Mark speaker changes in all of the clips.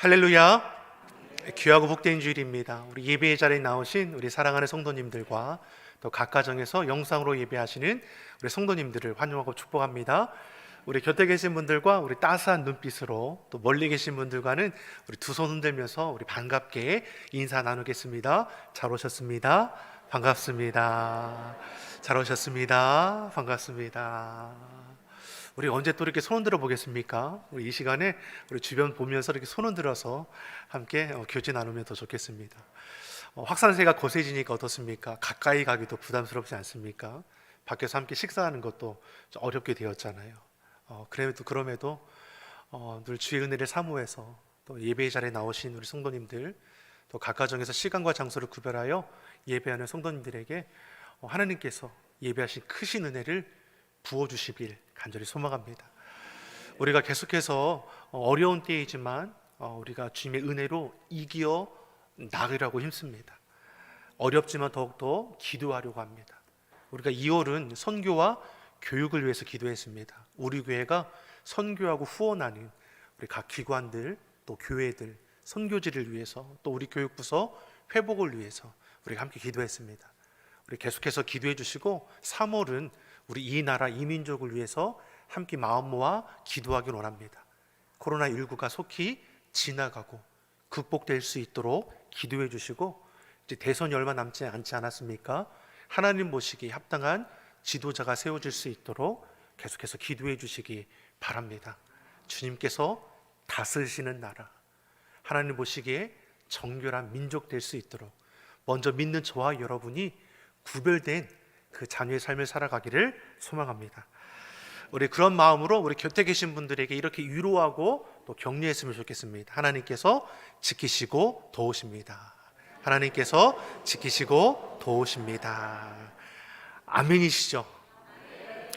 Speaker 1: 할렐루야. 귀하고 복된 주일입니다. 우리 예배의 자리에 나오신 우리 사랑하는 성도님들과 또 각 가정에서 영상으로 예배하시는 우리 성도님들을 환영하고 축복합니다. 우리 곁에 계신 분들과 우리 따스한 눈빛으로 또 멀리 계신 분들과는 우리 두 손 흔들면서 우리 반갑게 인사 나누겠습니다. 잘 오셨습니다. 반갑습니다. 잘 오셨습니다. 반갑습니다. 우리 언제 또 이렇게 손 흔들어 보겠습니까? 우리 이 시간에 우리 주변 보면서 이렇게 손 흔들어서 함께 어, 교제 나누면 더 좋겠습니다. 어, 확산세가 거세지니까 어떻습니까? 가까이 가기도 부담스럽지 않습니까? 밖에서 함께 식사하는 것도 좀 어렵게 되었잖아요. 어, 그래도 그럼에도 어, 늘 주의 은혜를 사모해서 또 예배의 자리에 나오신 우리 성도님들 또 각 가정에서 시간과 장소를 구별하여 예배하는 성도님들에게 어, 하나님께서 예배하신 크신 은혜를 부어 주시길 간절히 소망합니다. 우리가 계속해서 어, 어려운 때이지만 어, 우리가 주님의 은혜로 이기어 나가려고 힘씁니다. 어렵지만 더욱더 기도하려고 합니다. 우리가 2월은 선교와 교육을 위해서 기도했습니다. 우리 교회가 선교하고 후원하는 우리 각 기관들 또 교회들 선교지를 위해서 또 우리 교육부서 회복을 위해서 우리가 함께 기도했습니다. 우리 계속해서 기도해 주시고 3월은 우리 이 나라 이 민족을 위해서 함께 마음 모아 기도하길 원합니다. 코로나 19가 속히 지나가고 극복될 수 있도록 기도해 주시고 이제 대선이 얼마 남지 않지 않았습니까? 하나님 보시기 합당한 지도자가 세워질 수 있도록 계속해서 기도해 주시기 바랍니다. 주님께서 다스리시는 나라, 하나님 보시기에 정결한 민족 될 수 있도록 먼저 믿는 저와 여러분이 구별된 그 자녀의 삶을 살아가기를 소망합니다. 우리 그런 마음으로 우리 곁에 계신 분들에게 이렇게 위로하고 또 격려했으면 좋겠습니다. 하나님께서 지키시고 도우십니다. 하나님께서 지키시고 도우십니다. 아멘이시죠?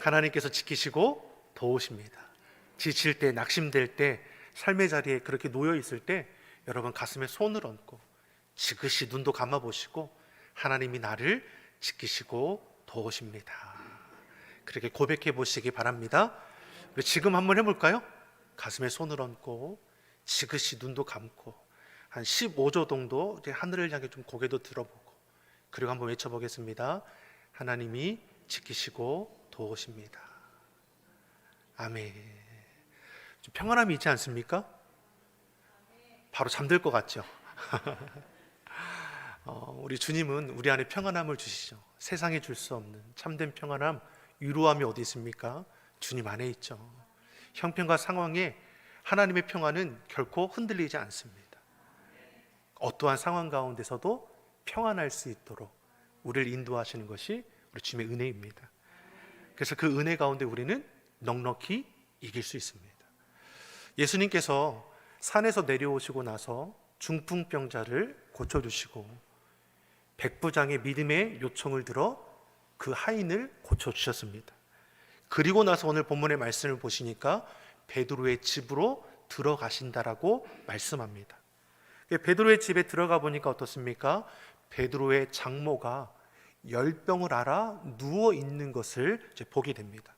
Speaker 1: 하나님께서 지키시고 도우십니다. 지칠 때, 낙심될 때, 삶의 자리에 그렇게 놓여 있을 때 여러분 가슴에 손을 얹고 지그시 눈도 감아 보시고 하나님이 나를 지키시고 도우십니다. 그렇게 고백해 보시기 바랍니다. 우리 지금 한번 해볼까요? 가슴에 손을 얹고 지그시 눈도 감고 한 15조 정도 하늘을 향해 좀 고개도 들어보고 그리고 한번 외쳐보겠습니다. 하나님이 지키시고 도우십니다. 아멘. 좀 평안함이 있지 않습니까? 바로 잠들 것 같죠. 어, 우리 주님은 우리 안에 평안함을 주시죠. 세상에 줄 수 없는 참된 평안함, 위로함이 어디 있습니까? 주님 안에 있죠. 형편과 상황에 하나님의 평안은 결코 흔들리지 않습니다. 어떠한 상황 가운데서도 평안할 수 있도록 우리를 인도하시는 것이 우리 주님의 은혜입니다. 그래서 그 은혜 가운데 우리는 넉넉히 이길 수 있습니다. 예수님께서 산에서 내려오시고 나서 중풍병자를 고쳐주시고 백부장의 믿음의 요청을 들어 그 하인을 고쳐 주셨습니다. 그리고 나서 오늘 본문의 말씀을 보시니까 베드로의 집으로 들어가신다라고 말씀합니다. 베드로의 집에 들어가 보니까 어떻습니까? 베드로의 장모가 열병을 앓아 누워 있는 것을 보게 됩니다.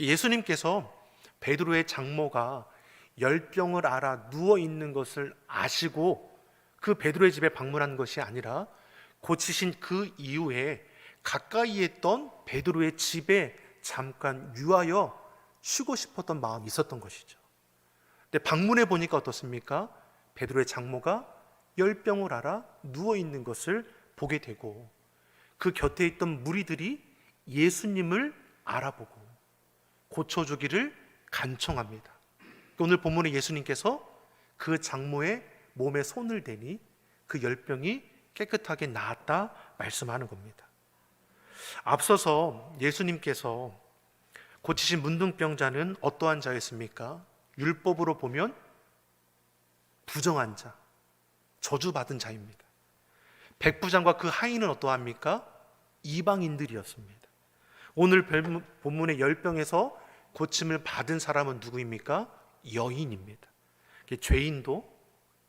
Speaker 1: 예수님께서 베드로의 장모가 열병을 앓아 누워 있는 것을 아시고 그 베드로의 집에 방문한 것이 아니라 고치신 그 이후에 가까이 있던 베드로의 집에 잠깐 유하여 쉬고 싶었던 마음이 있었던 것이죠. 근데 방문해 보니까 어떻습니까? 베드로의 장모가 열병을 앓아 누워 있는 것을 보게 되고 그 곁에 있던 무리들이 예수님을 알아보고 고쳐주기를 간청합니다. 오늘 본문에 예수님께서 그 장모의 몸에 손을 대니 그 열병이 깨끗하게 나았다 말씀하는 겁니다. 앞서서 예수님께서 고치신 문둥병자는 어떠한 자였습니까? 율법으로 보면 부정한 자, 저주받은 자입니다. 백부장과 그 하인은 어떠합니까? 이방인들이었습니다. 오늘 본문의 열병에서 고침을 받은 사람은 누구입니까? 여인입니다. 죄인도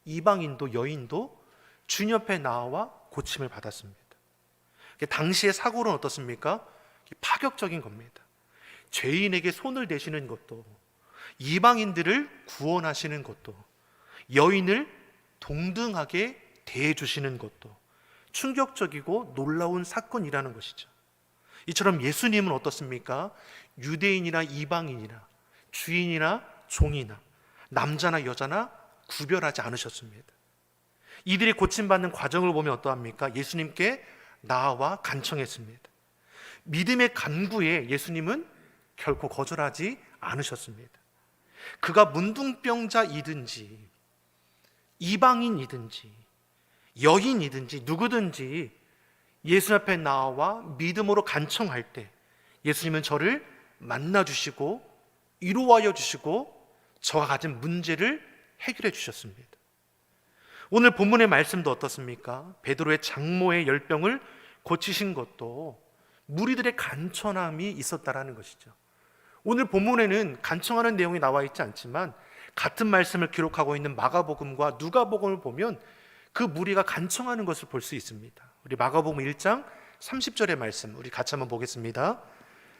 Speaker 1: 이방인도 여인도 주님 옆에 나와 고침을 받았습니다. 당시의 사고는 어떻습니까? 파격적인 겁니다. 죄인에게 손을 대시는 것도 이방인들을 구원하시는 것도 여인을 동등하게 대해 주시는 것도 충격적이고 놀라운 사건이라는 것이죠. 이처럼 예수님은 어떻습니까? 유대인이나 이방인이나 주인이나 종이나 남자나 여자나 구별하지 않으셨습니다. 이들이 고침받는 과정을 보면 어떠합니까? 예수님께 나와 간청했습니다. 믿음의 간구에 예수님은 결코 거절하지 않으셨습니다. 그가 문둥병자이든지 이방인이든지 여인이든지 누구든지 예수 앞에 나와 믿음으로 간청할 때 예수님은 저를 만나 주시고 위로하여 주시고 저가 가진 문제를 해결해 주셨습니다. 오늘 본문의 말씀도 어떻습니까? 베드로의 장모의 열병을 고치신 것도 무리들의 간청함이 있었다라는 것이죠. 오늘 본문에는 간청하는 내용이 나와 있지 않지만 같은 말씀을 기록하고 있는 마가복음과 누가복음을 보면 그 무리가 간청하는 것을 볼 수 있습니다. 우리 마가복음 1장 30절의 말씀 우리 같이 한번 보겠습니다.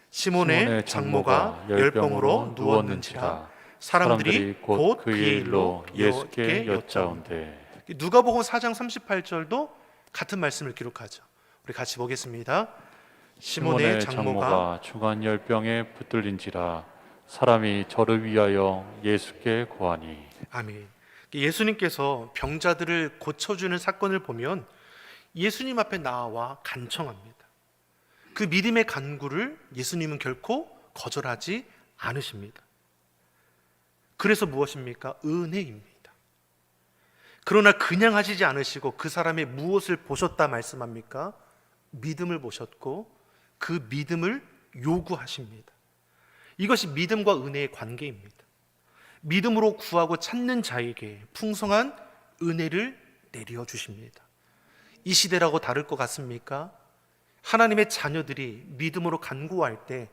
Speaker 1: 시몬의 장모가 열병으로 누웠는지라 사람들이 곧 그의 일로 예수께 여짜온대. 누가복음 4장 38절도 같은 말씀을 기록하죠. 우리 같이 보겠습니다. 시몬의 장모가
Speaker 2: 중한 열병에 붙들린지라 사람이 저를 위하여 예수께 고하니
Speaker 1: 아멘. 예수님께서 병자들을 고쳐주는 사건을 보면 예수님 앞에 나와 간청합니다. 그 믿음의 간구를 예수님은 결코 거절하지 않으십니다. 그래서 무엇입니까? 은혜입니다. 그러나 그냥 하시지 않으시고 그 사람의 무엇을 보셨다 말씀합니까? 믿음을 보셨고 그 믿음을 요구하십니다. 이것이 믿음과 은혜의 관계입니다. 믿음으로 구하고 찾는 자에게 풍성한 은혜를 내려 주십니다. 이 시대라고 다를 것 같습니까? 하나님의 자녀들이 믿음으로 간구할 때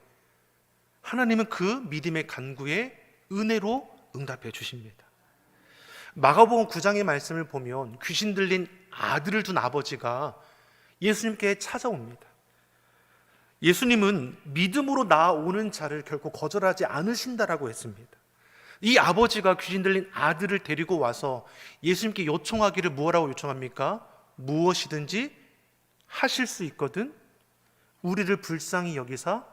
Speaker 1: 하나님은 그 믿음의 간구에 은혜로 응답해 주십니다. 마가복음 9장의 말씀을 보면 귀신 들린 아들을 둔 아버지가 예수님께 찾아옵니다. 예수님은 믿음으로 나아오는 자를 결코 거절하지 않으신다라고 했습니다. 이 아버지가 귀신 들린 아들을 데리고 와서 예수님께 요청하기를 무엇라고 요청합니까? 무엇이든지 하실 수 있거든 우리를 불쌍히 여기사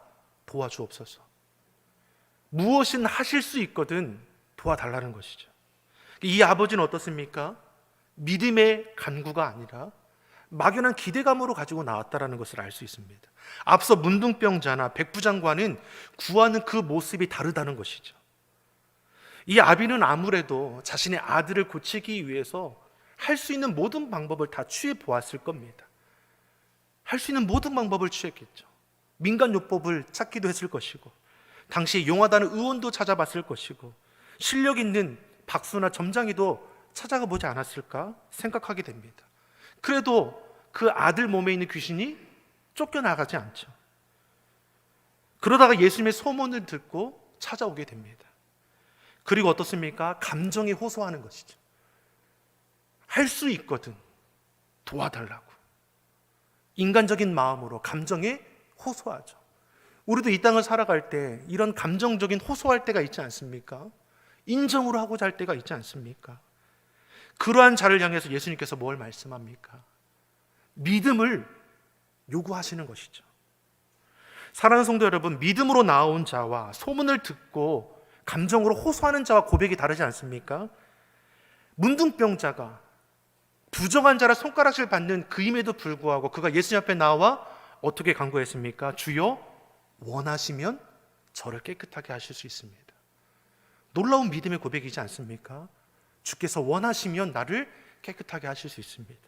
Speaker 1: 도와주옵소서. 무엇은 하실 수 있거든 도와달라는 것이죠. 이 아버지는 어떻습니까? 믿음의 간구가 아니라 막연한 기대감으로 가지고 나왔다라는 것을 알 수 있습니다. 앞서 문둥병자나 백부장과는 구하는 그 모습이 다르다는 것이죠. 이 아비는 아무래도 자신의 아들을 고치기 위해서 할 수 있는 모든 방법을 다 취해 보았을 겁니다. 할 수 있는 모든 방법을 취했겠죠. 민간 요법을 찾기도 했을 것이고, 당시 용하다는 의원도 찾아봤을 것이고, 실력 있는 박수나 점장이도 찾아가 보지 않았을까 생각하게 됩니다. 그래도 그 아들 몸에 있는 귀신이 쫓겨나가지 않죠. 그러다가 예수님의 소문을 듣고 찾아오게 됩니다. 그리고 어떻습니까? 감정에 호소하는 것이죠. 할 수 있거든. 도와달라고. 인간적인 마음으로 감정에 호소하죠. 우리도 이 땅을 살아갈 때 이런 감정적인 호소할 때가 있지 않습니까? 인정으로 하고자 할 때가 있지 않습니까? 그러한 자를 향해서 예수님께서 뭘 말씀합니까? 믿음을 요구하시는 것이죠. 사랑하는 성도 여러분, 믿음으로 나온 자와 소문을 듣고 감정으로 호소하는 자와 고백이 다르지 않습니까? 문둥병자가 부정한 자라 손가락질 받는 그임에도 불구하고 그가 예수님 앞에 나와 어떻게 간구했습니까? 주여 원하시면 저를 깨끗하게 하실 수 있습니다. 놀라운 믿음의 고백이지 않습니까? 주께서 원하시면 나를 깨끗하게 하실 수 있습니다.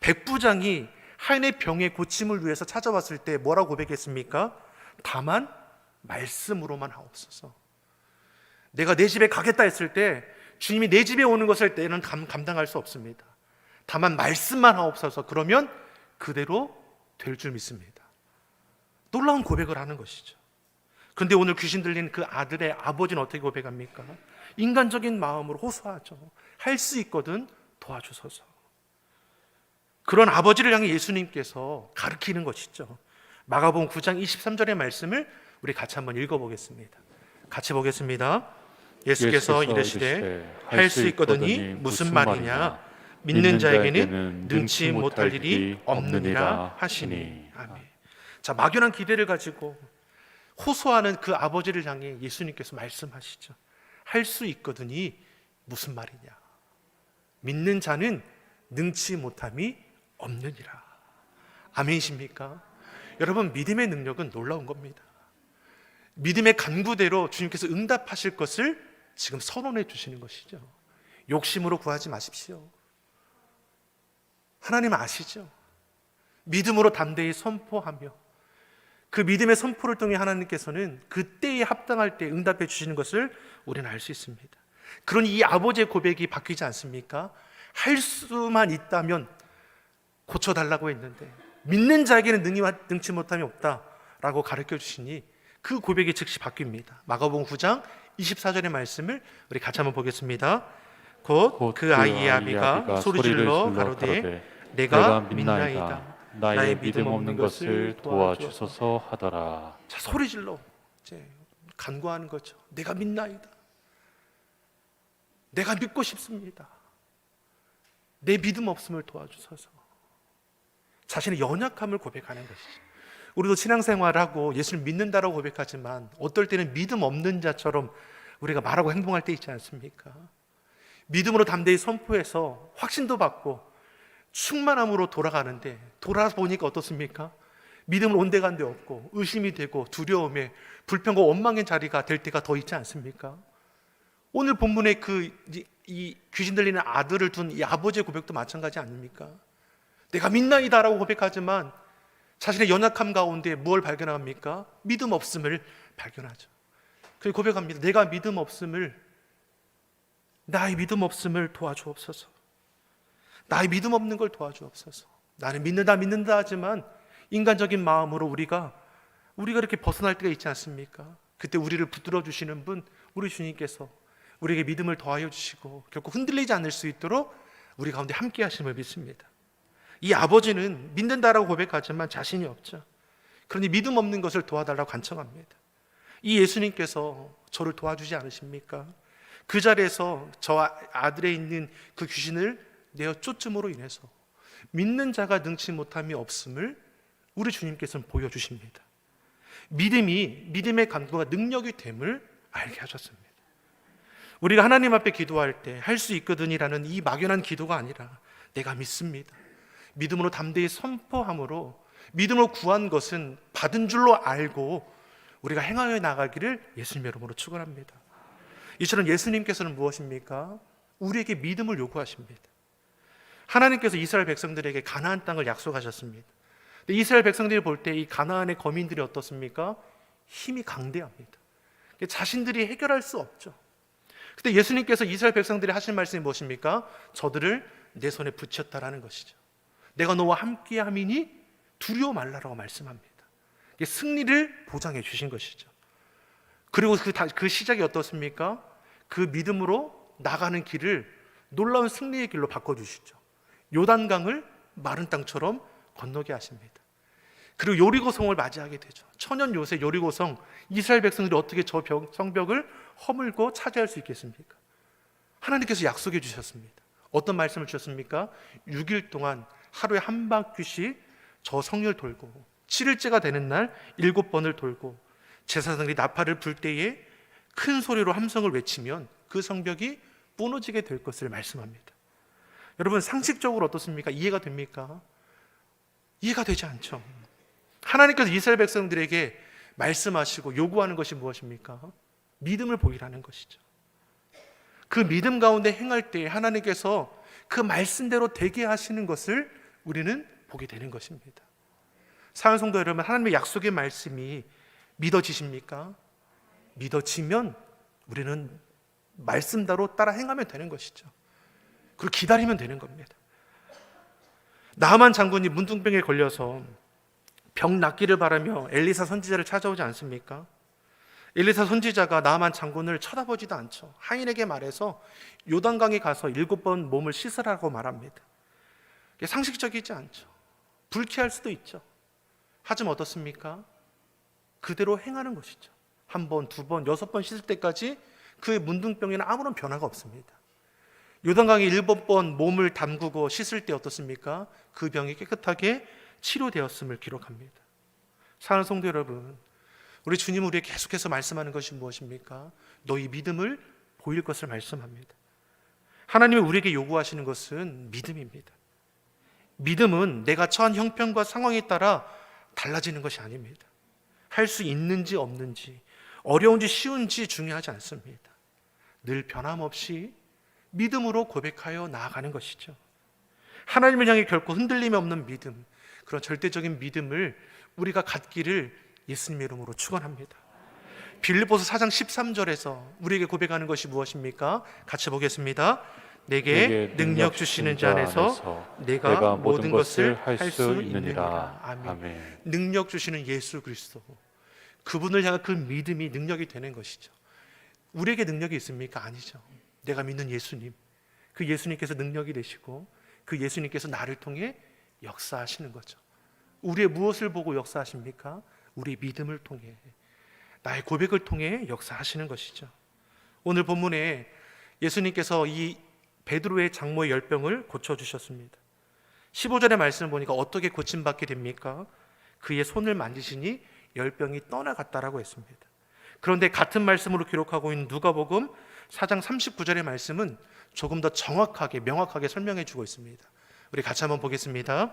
Speaker 1: 백부장이 하인의 병의 고침을 위해서 찾아왔을 때 뭐라고 고백했습니까? 다만 말씀으로만 하옵소서. 내가 내 집에 가겠다 했을 때 주님이 내 집에 오는 것을 때는 감, 감당할 수 없습니다. 다만 말씀만 하옵소서. 그러면 그대로 될 줄 믿습니다. 놀라운 고백을 하는 것이죠. 그런데 오늘 귀신 들린 그 아들의 아버지는 어떻게 고백합니까? 인간적인 마음으로 호소하죠. 할 수 있거든 도와주소서. 그런 아버지를 향해 예수님께서 가르치는 것이죠. 마가복음 9장 23절의 말씀을 우리 같이 한번 읽어 보겠습니다. 같이 보겠습니다. 예수께서 이르시되 할 수 있거든이 무슨 말이냐 믿는 자에게는 능치 못할 일이 없느니라 하시니 아멘. 자 막연한 기대를 가지고 호소하는 그 아버지를 향해 예수님께서 말씀하시죠. 할 수 있거든이 무슨 말이냐? 믿는 자는 능치 못함이 없느니라. 아멘이십니까? 여러분 믿음의 능력은 놀라운 겁니다. 믿음의 간구대로 주님께서 응답하실 것을 지금 선언해 주시는 것이죠. 욕심으로 구하지 마십시오. 하나님 아시죠? 믿음으로 담대히 선포하며 그 믿음의 선포를 통해 하나님께서는 그때에 합당할 때 응답해 주시는 것을 우리는 알 수 있습니다. 그러니 이 아버지의 고백이 바뀌지 않습니까? 할 수만 있다면 고쳐달라고 했는데 믿는 자에게는 능히 능치 못함이 없다라고 가르쳐 주시니 그 고백이 즉시 바뀝니다. 마가복음 9장 24절의 말씀을 우리 같이 한번 보겠습니다. 곧곧그 아이의 아비가 소리질러 가로되 내가 믿나이다.
Speaker 2: 나의 믿음 없는 것을 도와주소서 하더라.
Speaker 1: 자 소리 질러 이제 간구하는 거죠. 내가 믿나이다. 내가 믿고 싶습니다. 내 믿음 없음을 도와주소서. 자신의 연약함을 고백하는 것이죠. 우리도 신앙생활을 하고 예수를 믿는다라고 고백하지만 어떨 때는 믿음 없는 자처럼 우리가 말하고 행동할 때 있지 않습니까? 믿음으로 담대히 선포해서 확신도 받고 충만함으로 돌아가는데 돌아보니까 어떻습니까? 믿음을 온데간데 없고 의심이 되고 두려움에 불평과 원망의 자리가 될 때가 더 있지 않습니까? 오늘 본문의 그 이 귀신 들리는 아들을 둔 이 아버지의 고백도 마찬가지 아닙니까? 내가 믿나이다라고 고백하지만 자신의 연약함 가운데 무엇을 발견합니까? 믿음 없음을 발견하죠. 그 고백합니다. 내가 믿음 없음을 나의 믿음 없음을 도와주옵소서. 나의 믿음 없는 걸 도와주옵소서. 나는 믿는다 믿는다 하지만 인간적인 마음으로 우리가 우리가 이렇게 벗어날 때가 있지 않습니까? 그때 우리를 붙들어 주시는 분 우리 주님께서 우리에게 믿음을 더하여 주시고 결코 흔들리지 않을 수 있도록 우리 가운데 함께 하심을 믿습니다. 이 아버지는 믿는다라고 고백하지만 자신이 없죠. 그러니 믿음 없는 것을 도와달라고 간청합니다. 이 예수님께서 저를 도와주지 않으십니까? 그 자리에서 저 아들에 있는 그 귀신을 내어 쫓음으로 인해서 믿는 자가 능치 못함이 없음을 우리 주님께서는 보여주십니다. 믿음이 믿음의 간구가 능력이 됨을 알게 하셨습니다. 우리가 하나님 앞에 기도할 때 할 수 있거든이라는 이 막연한 기도가 아니라 내가 믿습니다. 믿음으로 담대히 선포함으로 믿음으로 구한 것은 받은 줄로 알고 우리가 행하여 나가기를 예수님 이름으로 축원합니다. 이처럼 예수님께서는 무엇입니까? 우리에게 믿음을 요구하십니다. 하나님께서 이스라엘 백성들에게 가나안 땅을 약속하셨습니다. 근데 이스라엘 백성들이 볼 때 이 가나안의 거민들이 어떻습니까? 힘이 강대합니다. 자신들이 해결할 수 없죠. 근데 예수님께서 이스라엘 백성들이 하신 말씀이 무엇입니까? 저들을 내 손에 붙였다라는 것이죠. 내가 너와 함께 함이니 두려워 말라라고 말씀합니다. 승리를 보장해 주신 것이죠. 그리고 그, 다- 그 시작이 어떻습니까? 그 믿음으로 나가는 길을 놀라운 승리의 길로 바꿔주시죠. 요단강을 마른 땅처럼 건너게 하십니다. 그리고 요리고성을 맞이하게 되죠. 천연 요새 요리고성 이스라엘 백성들이 어떻게 저 벽, 성벽을 허물고 차지할 수 있겠습니까? 하나님께서 약속해 주셨습니다. 어떤 말씀을 주셨습니까? 6일 동안 하루에 한 바퀴씩 저 성을 돌고 7일째가 되는 날 일곱 번을 돌고 제사장들이 나팔을 불 때에 큰 소리로 함성을 외치면 그 성벽이 무너지게 될 것을 말씀합니다. 여러분 상식적으로 어떻습니까? 이해가 됩니까? 이해가 되지 않죠. 하나님께서 이스라엘 백성들에게 말씀하시고 요구하는 것이 무엇입니까? 믿음을 보이라는 것이죠. 그 믿음 가운데 행할 때 하나님께서 그 말씀대로 되게 하시는 것을 우리는 보게 되는 것입니다. 사랑 성도 여러분, 하나님의 약속의 말씀이 믿어지십니까? 믿어지면 우리는 말씀대로 따라 행하면 되는 것이죠. 그리고 기다리면 되는 겁니다. 나만 장군이 문둥병에 걸려서 병 낫기를 바라며 엘리사 선지자를 찾아오지 않습니까? 엘리사 선지자가 나만 장군을 쳐다보지도 않죠. 하인에게 말해서 요단강에 가서 일곱 번 몸을 씻으라고 말합니다. 상식적이지 않죠. 불쾌할 수도 있죠. 하지만 어떻습니까? 그대로 행하는 것이죠. 한 번, 두 번, 여섯 번 씻을 때까지 그의 문둥병에는 아무런 변화가 없습니다. 요단강에 일곱 번 몸을 담그고 씻을 때 어떻습니까? 그 병이 깨끗하게 치료되었음을 기록합니다. 사랑하는 성도 여러분, 우리 주님 우리에게 계속해서 말씀하는 것이 무엇입니까? 너희 믿음을 보일 것을 말씀합니다. 하나님이 우리에게 요구하시는 것은 믿음입니다. 믿음은 내가 처한 형편과 상황에 따라 달라지는 것이 아닙니다. 할 수 있는지 없는지, 어려운지 쉬운지 중요하지 않습니다. 늘 변함없이 믿음으로 고백하여 나아가는 것이죠. 하나님을 향해 결코 흔들림이 없는 믿음, 그런 절대적인 믿음을 우리가 갖기를 예수님 이름으로 축원합니다. 빌립보서 4장 13절에서 우리에게 고백하는 것이 무엇입니까? 같이 보겠습니다. 내게 능력 주시는 자 안에서 내가 모든 것을 할 수 있느니라. 아멘.
Speaker 2: 아멘.
Speaker 1: 능력 주시는 예수 그리스도. 그분을 향한 그 믿음이 능력이 되는 것이죠. 우리에게 능력이 있습니까? 아니죠. 내가 믿는 예수님. 그 예수님께서 능력이 되시고 그 예수님께서 나를 통해 역사하시는 거죠. 우리의 무엇을 보고 역사하십니까? 우리의 믿음을 통해 나의 고백을 통해 역사하시는 것이죠. 오늘 본문에 예수님께서 이 베드로의 장모의 열병을 고쳐 주셨습니다. 15절의 말씀을 보니까 어떻게 고침받게 됩니까? 그의 손을 만지시니 열병이 떠나갔다라고 했습니다. 그런데 같은 말씀으로 기록하고 있는 누가복음 4장 39절의 말씀은 조금 더 정확하게 명확하게 설명해 주고 있습니다. 우리 같이 한번 보겠습니다.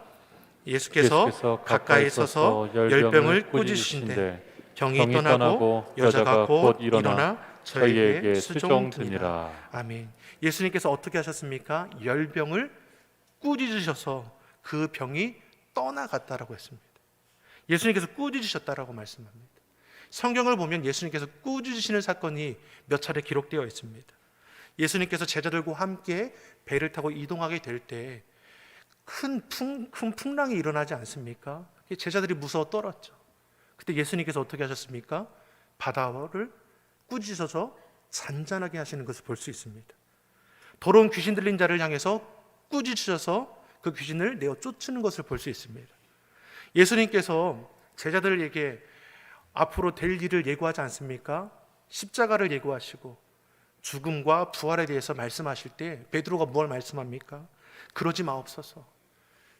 Speaker 1: 예수께서, 가까이 서서 열병을 꾸짖으신데 병이,
Speaker 2: 병이
Speaker 1: 떠나고 여자가 곧 일어나 저희에게 수종드니라.
Speaker 2: 수종 드니라.
Speaker 1: 아멘. 예수님께서 어떻게 하셨습니까? 열병을 꾸짖으셔서 그 병이 떠나갔다라고 했습니다. 예수님께서 꾸짖으셨다라고 말씀합니다. 성경을 보면 예수님께서 꾸짖으시는 사건이 몇 차례 기록되어 있습니다. 예수님께서 제자들과 함께 배를 타고 이동하게 될 때큰큰 풍랑이 일어나지 않습니까? 제자들이 무서워 떨었죠. 그때 예수님께서 어떻게 하셨습니까? 바다를 꾸짖어서 잔잔하게 하시는 것을 볼 수 있습니다. 더러운 귀신 들린 자를 향해서 꾸짖으셔서 그 귀신을 내어 쫓는 것을 볼 수 있습니다. 예수님께서 제자들에게 앞으로 될 일을 예고하지 않습니까? 십자가를 예고하시고 죽음과 부활에 대해서 말씀하실 때 베드로가 무엇 말씀합니까? 그러지 마옵소서.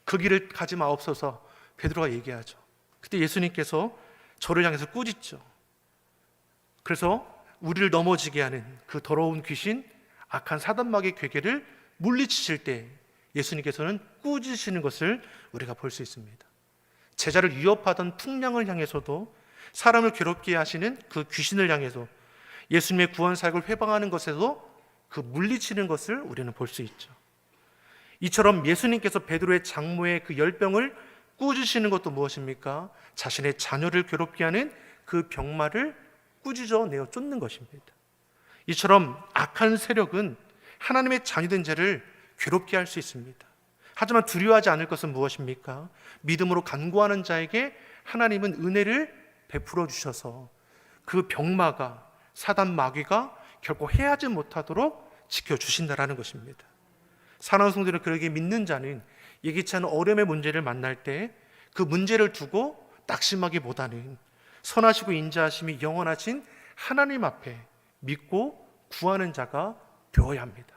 Speaker 1: 그 길을 가지 마옵소서. 베드로가 얘기하죠. 그때 예수님께서 저를 향해서 꾸짖죠. 그래서 우리를 넘어지게 하는 그 더러운 귀신, 악한 사단마귀의 괴계를 물리치실 때 예수님께서는 꾸짖으시는 것을 우리가 볼 수 있습니다. 제자를 위협하던 풍량을 향해서도 사람을 괴롭게 하시는 그 귀신을 향해서 예수님의 구원 사역을 회방하는 것에도 그 물리치는 것을 우리는 볼 수 있죠. 이처럼 예수님께서 베드로의 장모의 그 열병을 꾸짖으시는 것도 무엇입니까? 자신의 자녀를 괴롭게 하는 그 병마를 꾸짖어 내어 쫓는 것입니다. 이처럼 악한 세력은 하나님의 자녀된 자를 괴롭게 할 수 있습니다. 하지만 두려워하지 않을 것은 무엇입니까? 믿음으로 간구하는 자에게 하나님은 은혜를 베풀어 주셔서 그 병마가 사단 마귀가 결코 해하지 못하도록 지켜 주신다라는 것입니다. 사랑하는 성도는 그러게 믿는 자는 예기치 않은 어려움의 문제를 만날 때 그 문제를 두고 낙심하기보다는 선하시고 인자하심이 영원하신 하나님 앞에 믿고 구하는 자가 되어야 합니다.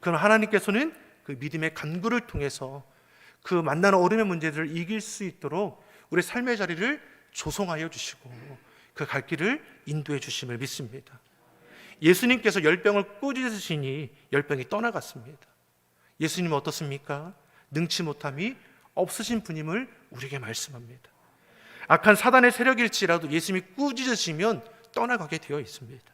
Speaker 1: 그럼 하나님께서는 그 믿음의 간구를 통해서 그 만나는 어려움의 문제들을 이길 수 있도록 우리 삶의 자리를 조성하여 주시고 그 갈 길을 인도해 주심을 믿습니다. 예수님께서 열병을 꾸짖으시니 열병이 떠나갔습니다. 예수님은 어떻습니까? 능치 못함이 없으신 분임을 우리에게 말씀합니다. 악한 사단의 세력일지라도 예수님이 꾸짖으시면 떠나가게 되어 있습니다.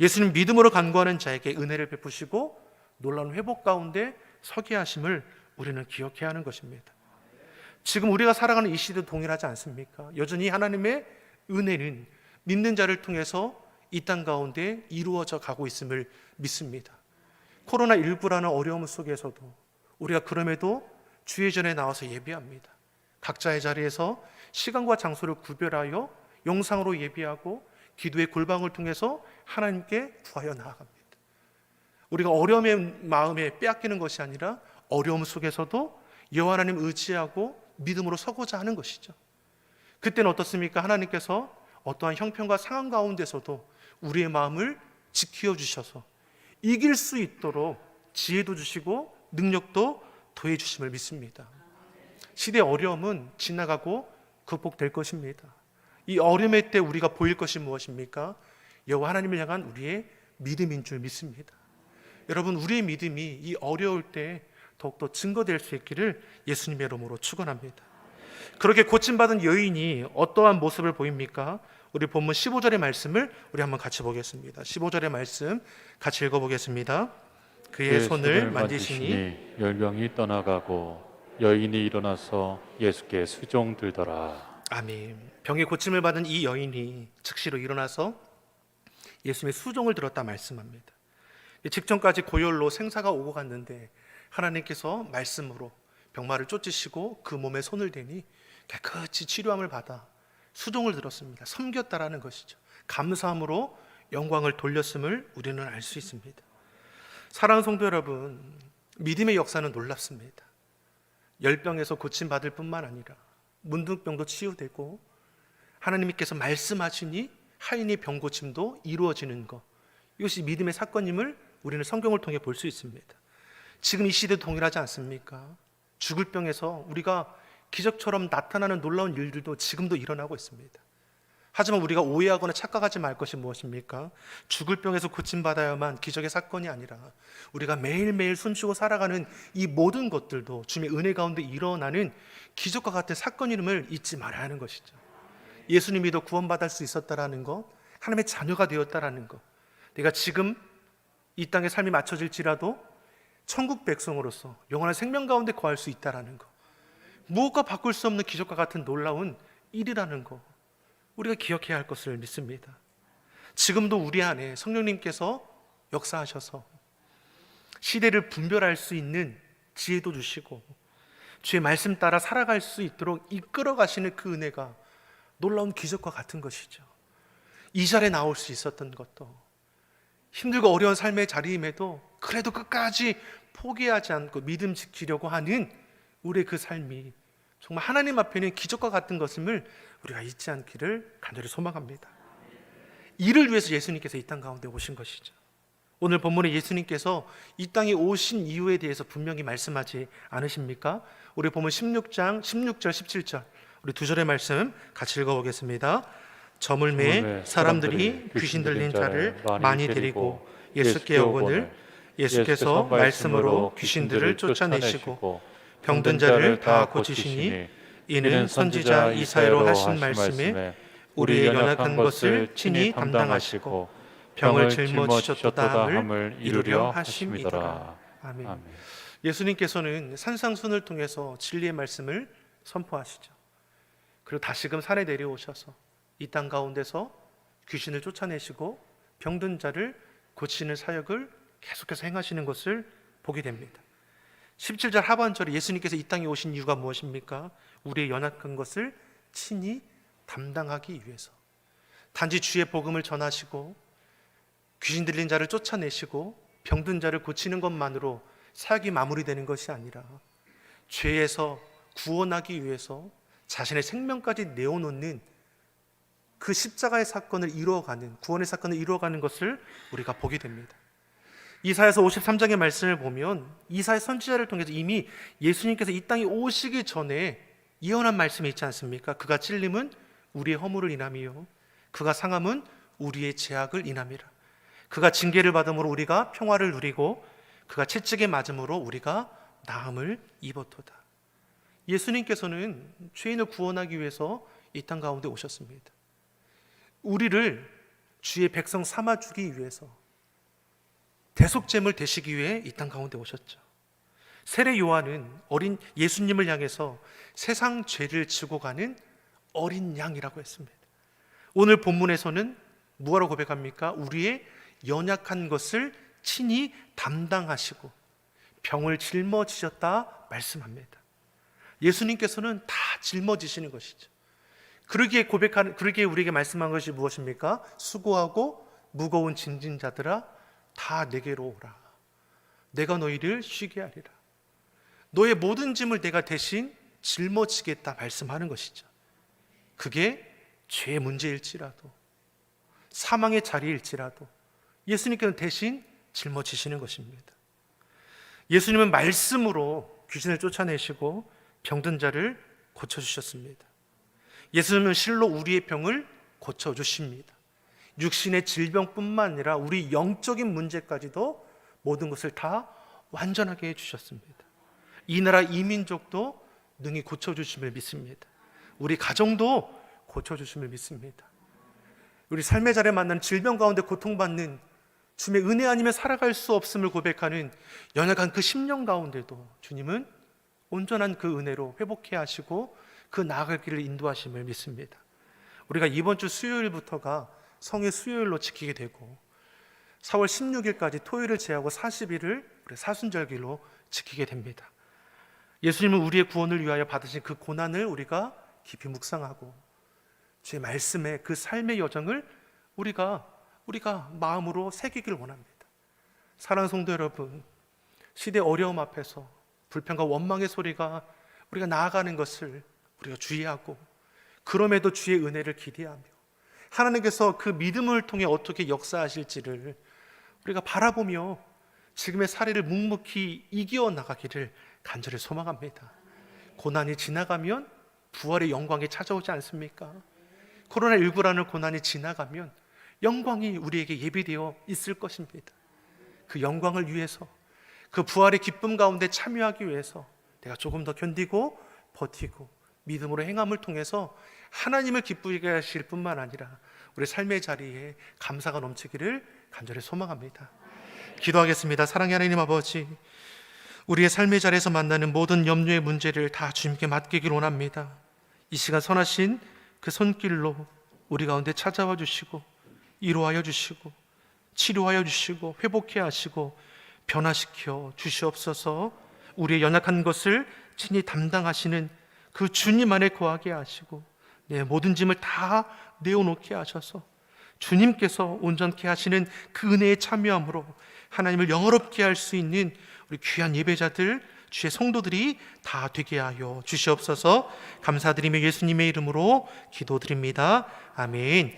Speaker 1: 예수님 믿음으로 간구하는 자에게 은혜를 베푸시고 놀라운 회복 가운데 서게 하심을 우리는 기억해야 하는 것입니다. 지금 우리가 살아가는 이 시대 동일하지 않습니까? 여전히 하나님의 은혜는 믿는 자를 통해서 이 땅 가운데 이루어져 가고 있음을 믿습니다. 코로나 19라는 어려움 속에서도 우리가 그럼에도 주의 전에 나와서 예배합니다. 각자의 자리에서 시간과 장소를 구별하여 영상으로 예배하고 기도의 골방을 통해서 하나님께 구하여 나아갑니다. 우리가 어려움의 마음에 빼앗기는 것이 아니라 어려움 속에서도 여호와 하나님 의지하고 믿음으로 서고자 하는 것이죠. 그때는 어떻습니까? 하나님께서 어떠한 형편과 상황 가운데서도 우리의 마음을 지키어 주셔서 이길 수 있도록 지혜도 주시고 능력도 더해 주심을 믿습니다. 시대의 어려움은 지나가고 극복될 것입니다. 이 어려움의 때 우리가 보일 것이 무엇입니까? 여호와 하나님을 향한 우리의 믿음인 줄 믿습니다. 여러분 우리의 믿음이 이 어려울 때 더욱더 증거될 수 있기를 예수님의 이름으로 축원합니다. 그렇게 고침받은 여인이 어떠한 모습을 보입니까? 우리 본문 15절의 말씀을 우리 한번 같이 보겠습니다. 15절의 말씀 같이 읽어보겠습니다. 그의 손을 만지시니
Speaker 2: 열병이 떠나가고 여인이 일어나서 예수께 수종 들더라.
Speaker 1: 아멘. 병의 고침을 받은 이 여인이 즉시로 일어나서 예수님의 수종을 들었다 말씀합니다. 직전까지 고열로 생사가 오고 갔는데 하나님께서 말씀으로 병마를 쫓으시고 그 몸에 손을 대니 깨끗이 치료함을 받아 수종을 들었습니다. 섬겼다라는 것이죠. 감사함으로 영광을 돌렸음을 우리는 알 수 있습니다. 사랑하는 성도 여러분, 믿음의 역사는 놀랍습니다. 열병에서 고침 받을 뿐만 아니라 문둥병도 치유되고 하나님께서 말씀하시니 하인의 병 고침도 이루어지는 것. 이것이 믿음의 사건임을 우리는 성경을 통해 볼 수 있습니다. 지금 이 시대도 동일하지 않습니까? 죽을 병에서 우리가 기적처럼 나타나는 놀라운 일들도 지금도 일어나고 있습니다. 하지만 우리가 오해하거나 착각하지 말 것이 무엇입니까? 죽을 병에서 고침받아야만 기적의 사건이 아니라 우리가 매일매일 숨쉬고 살아가는 이 모든 것들도 주님의 은혜 가운데 일어나는 기적과 같은 사건임을 잊지 말아야 하는 것이죠. 예수님이도 구원받을 수 있었다라는 것, 하나님의 자녀가 되었다라는 것, 내가 지금 이 땅의 삶이 맞춰질지라도 천국 백성으로서 영원한 생명 가운데 거할 수 있다라는 것, 무엇과 바꿀 수 없는 기적과 같은 놀라운 일이라는 것, 우리가 기억해야 할 것을 믿습니다. 지금도 우리 안에 성령님께서 역사하셔서 시대를 분별할 수 있는 지혜도 주시고 주의 말씀 따라 살아갈 수 있도록 이끌어 가시는 그 은혜가 놀라운 기적과 같은 것이죠. 이 자리에 나올 수 있었던 것도 힘들고 어려운 삶의 자리임에도 그래도 끝까지 포기하지 않고 믿음 지키려고 하는 우리의 그 삶이 정말 하나님 앞에는 기적과 같은 것임을 우리가 잊지 않기를 간절히 소망합니다. 이를 위해서 예수님께서 이 땅 가운데 오신 것이죠. 오늘 본문에 예수님께서 이 땅에 오신 이유에 대해서 분명히 말씀하지 않으십니까? 우리 보면 16장 16절 17절 우리 두 절의 말씀 같이 읽어보겠습니다. 저물 매 사람들이 귀신 들린 자를 많이 데리고 예수께 오거늘 예수께서 말씀으로 귀신들을 쫓아내시고 병든 자를 다 고치시니 이는 선지자 이사야로 하신 말씀에 우리의 연약한 것을 친히 담당하시고 병을 짊어지셨도다 함을 이루려 하심이더라.
Speaker 2: 아멘.
Speaker 1: 예수님께서는 산상순을 통해서 진리의 말씀을 선포하시죠. 그리고 다시금 산에 내려오셔서 이 땅 가운데서 귀신을 쫓아내시고 병든 자를 고치는 사역을 계속해서 행하시는 것을 보게 됩니다. 17절 하반절에 예수님께서 이 땅에 오신 이유가 무엇입니까? 우리의 연약한 것을 친히 담당하기 위해서. 단지 주의 복음을 전하시고 귀신 들린 자를 쫓아내시고 병든 자를 고치는 것만으로 사역이 마무리되는 것이 아니라 죄에서 구원하기 위해서 자신의 생명까지 내어놓는 그 십자가의 사건을 이루어가는 구원의 사건을 이루어가는 것을 우리가 보게 됩니다. 이사야서 53장의 말씀을 보면 이사야 선지자를 통해서 이미 예수님께서 이 땅에 오시기 전에 예언한 말씀이 있지 않습니까? 그가 찔림은 우리의 허물을 인함이요 그가 상함은 우리의 죄악을 인함이라. 그가 징계를 받음으로 우리가 평화를 누리고 그가 채찍에 맞음으로 우리가 나음을 입었도다. 예수님께서는 죄인을 구원하기 위해서 이 땅 가운데 오셨습니다. 우리를 주의 백성 삼아 주기 위해서 대속죄물 되시기 위해 이 땅 가운데 오셨죠. 세례 요한은 어린 예수님을 향해서 세상 죄를 지고 가는 어린 양이라고 했습니다. 오늘 본문에서는 무엇로 고백합니까? 우리의 연약한 것을 친히 담당하시고 병을 짊어지셨다 말씀합니다. 예수님께서는 다 짊어지시는 것이죠. 그러기에 고백하는 그러기에 우리에게 말씀한 것이 무엇입니까? 수고하고 무거운 짐진 자들아 다 내게로 오라. 내가 너희를 쉬게 하리라. 너의 모든 짐을 내가 대신 짊어지겠다 말씀하는 것이죠. 그게 죄의 문제일지라도 사망의 자리일지라도 예수님께는 대신 짊어지시는 것입니다. 예수님은 말씀으로 귀신을 쫓아내시고 병든 자를 고쳐주셨습니다. 예수님은 실로 우리의 병을 고쳐주십니다. 육신의 질병뿐만 아니라 우리 영적인 문제까지도 모든 것을 다 완전하게 해주셨습니다. 이 나라 이민족도 능히 고쳐주심을 믿습니다. 우리 가정도 고쳐주심을 믿습니다. 우리 삶의 자리에 만난 질병 가운데 고통받는 주님의 은혜 아니면 살아갈 수 없음을 고백하는 연약한 그 10년 가운데도 주님은 온전한 그 은혜로 회복해 하시고 그 나아갈 길을 인도하심을 믿습니다. 우리가 이번 주 수요일부터가 성의 수요일로 지키게 되고 4월 16일까지 토요일을 제하고 40일을 우리 사순절기로 지키게 됩니다. 예수님은 우리의 구원을 위하여 받으신 그 고난을 우리가 깊이 묵상하고 주의 말씀의 그 삶의 여정을 우리가 우리가 마음으로 새기길 원합니다. 사랑하는 성도 여러분, 시대 어려움 앞에서 불평과 원망의 소리가 우리가 나아가는 것을 우리가 주의하고 그럼에도 주의 은혜를 기대하며 하나님께서 그 믿음을 통해 어떻게 역사하실지를 우리가 바라보며 지금의 사례를 묵묵히 이겨 나가기를 간절히 소망합니다. 고난이 지나가면 부활의 영광이 찾아오지 않습니까? 코로나19라는 고난이 지나가면 영광이 우리에게 예비되어 있을 것입니다. 그 영광을 위해서 그 부활의 기쁨 가운데 참여하기 위해서 내가 조금 더 견디고 버티고 믿음으로 행함을 통해서 하나님을 기쁘게 하실 뿐만 아니라 우리 삶의 자리에 감사가 넘치기를 간절히 소망합니다. 기도하겠습니다. 사랑의 하나님 아버지, 우리의 삶의 자리에서 만나는 모든 염려의 문제를 다 주님께 맡기길 원합니다. 이 시간 선하신 그 손길로 우리 가운데 찾아와 주시고 이루하여 주시고 치료하여 주시고 회복해 하시고 변화시켜 주시옵소서. 우리의 연약한 것을 친히 담당하시는 그 주님 안에 거하게 하시고 내 모든 짐을 다 내어놓게 하셔서 주님께서 온전케 하시는 그 은혜에 참여함으로 하나님을 영어롭게 할 수 있는 우리 귀한 예배자들 주의 성도들이 다 되게 하여 주시옵소서 감사드리며 예수님의 이름으로 기도드립니다. 아멘.